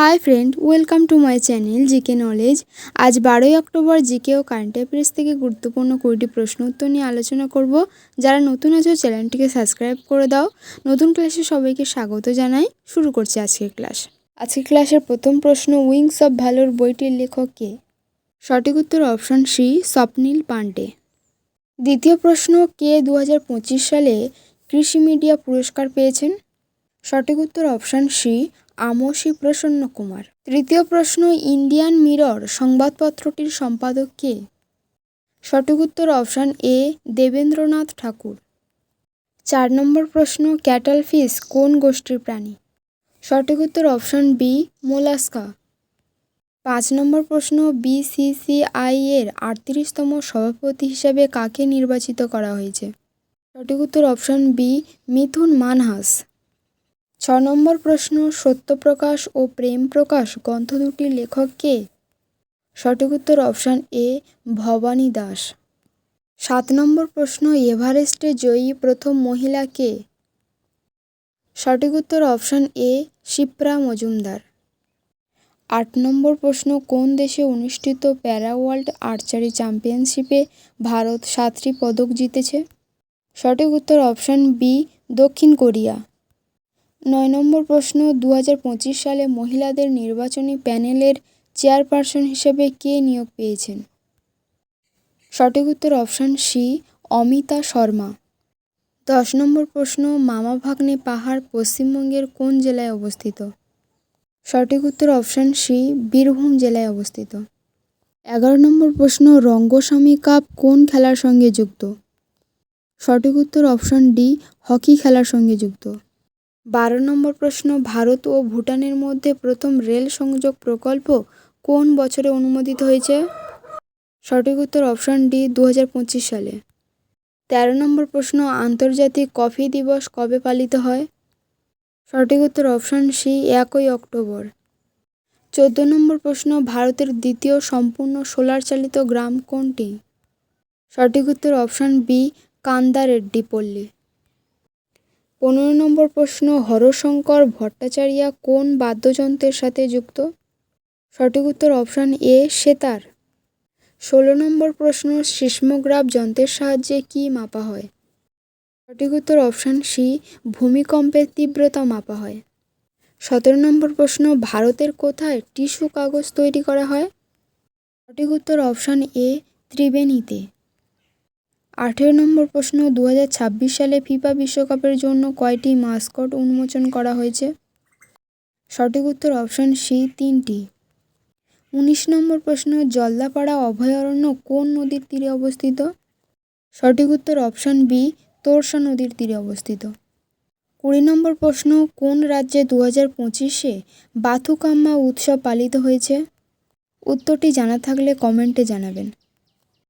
Hi friend, welcome to my channel GK knowledge. আজ বারোই October GK ও current affairs থেকে গুরুত্বপূর্ণ কুড়িটি প্রশ্ন উত্তর নিয়ে আলোচনা করব। যারা নতুন আছো, চ্যানেলটিকে সাবস্ক্রাইব করে দাও। নতুন ক্লাসে সবাইকে স্বাগত জানাই। শুরু করছি আজকের ক্লাস। আজকের ক্লাসের প্রথম প্রশ্ন, উইংস অফ ভালোর বইটির লেখক কে? সঠিক উত্তর অপশন সি, স্বপ্নীল পান্ডে। দ্বিতীয় প্রশ্ন, কে দু হাজার পঁচিশ সালে কৃষি মিডিয়া পুরস্কার পেয়েছেন? সঠিক উত্তর অপশন সি আমসি প্রসন্ন কুমার। তৃতীয় প্রশ্ন, ইন্ডিয়ান মিরর সংবাদপত্রটির সম্পাদক কে? সঠিক উত্তর অপশান এ, দেবেন্দ্রনাথ ঠাকুর। চার নম্বর প্রশ্ন ক্যাটল ফিশ কোন গোষ্ঠীর প্রাণী? সঠিক উত্তর অপশন বি, মোলাস্কা। পাঁচ নম্বর প্রশ্ন বিসিসিআই এর আটত্রিশতম সভাপতি হিসেবে কাকে নির্বাচিত করা হয়েছে? সঠিক উত্তর অপশন বি, মিথুন মানহাস। ছ নম্বর প্রশ্ন, সত্যপ্রকাশ ও প্রেম প্রকাশ গ্রন্থ দুটির লেখক কে? সঠিক উত্তর অপশান এ, ভবানী দাস। সাত নম্বর প্রশ্ন, এভারেস্টে জয়ী প্রথম মহিলা কে? সঠিক উত্তর অপশান এ, শিপ্রা মজুমদার। আট নম্বর প্রশ্ন, কোন দেশে অনুষ্ঠিত প্যারা ওয়ার্ল্ড আর্চারি চ্যাম্পিয়নশিপে ভারত সাতটি পদক জিতেছে? সঠিক উত্তর অপশান বি, দক্ষিণ কোরিয়া। নয় নম্বর প্রশ্ন দু হাজার পঁচিশ সালে মহিলাদের নির্বাচনী প্যানেলের চেয়ারপারসন হিসেবে কে নিয়োগ পেয়েছেন? সঠিক উত্তর অপশান সি, অমিতা শর্মা। দশ নম্বর প্রশ্ন, মামা ভাগ্নে পাহাড় পশ্চিমবঙ্গের কোন জেলায় অবস্থিত? সঠিক উত্তর অপশান সি, বীরভূম জেলায় অবস্থিত। এগারো নম্বর প্রশ্ন, রঙ্গস্বামী কাপ কোন খেলার সঙ্গে যুক্ত? সঠিক উত্তর অপশান ডি, হকি খেলার সঙ্গে যুক্ত। বারো নম্বর প্রশ্ন, ভারত ও ভুটানের মধ্যে প্রথম রেল সংযোগ প্রকল্প কোন বছরে অনুমোদিত হয়েছে? সঠিক উত্তর অপশান ডি দু হাজার পঁচিশ সালে। তেরো নম্বর প্রশ্ন, আন্তর্জাতিক কফি দিবস কবে পালিত হয়? সঠিক উত্তর অপশান সি, একই অক্টোবর। চোদ্দ নম্বর প্রশ্ন, ভারতের দ্বিতীয় সম্পূর্ণ সোলার চালিত গ্রাম কোনটি? সঠিক উত্তর অপশান বি কান্দা রেড্ডি পল্লী। পনেরো নম্বর প্রশ্ন, হরশঙ্কর ভট্টাচার্য কোন বাদ্যযন্ত্রের সাথে যুক্ত? সঠিক উত্তর অপশান এ, সেতার। ষোলো নম্বর প্রশ্ন, সিসমোগ্রাফ যন্ত্রের সাহায্যে কী মাপা হয়? সঠিক উত্তর অপশান সি, ভূমিকম্পের তীব্রতা মাপা হয়। সতেরো নম্বর প্রশ্ন, ভারতের কোথায় টিস্যু কাগজ তৈরি করা হয়? সঠিক উত্তর অপশান এ, ত্রিবেণীতে। আঠেরো নম্বর প্রশ্ন দু হাজার ছাব্বিশ সালে ফিফা বিশ্বকাপের জন্য কয়টি মাস্কট উন্মোচন করা হয়েছে? সঠিক উত্তর অপশান সি, তিনটি। উনিশ নম্বর প্রশ্ন, জলদাপাড়া অভয়ারণ্য কোন নদীর তীরে অবস্থিত? সঠিক উত্তর অপশান বি, তোরসা নদীর তীরে অবস্থিত। কুড়ি নম্বর প্রশ্ন, কোন রাজ্যে দু হাজার পঁচিশে বাথুকাম্মা উৎসব পালিত হয়েছে? উত্তরটি জানা থাকলে কমেন্টে জানাবেন।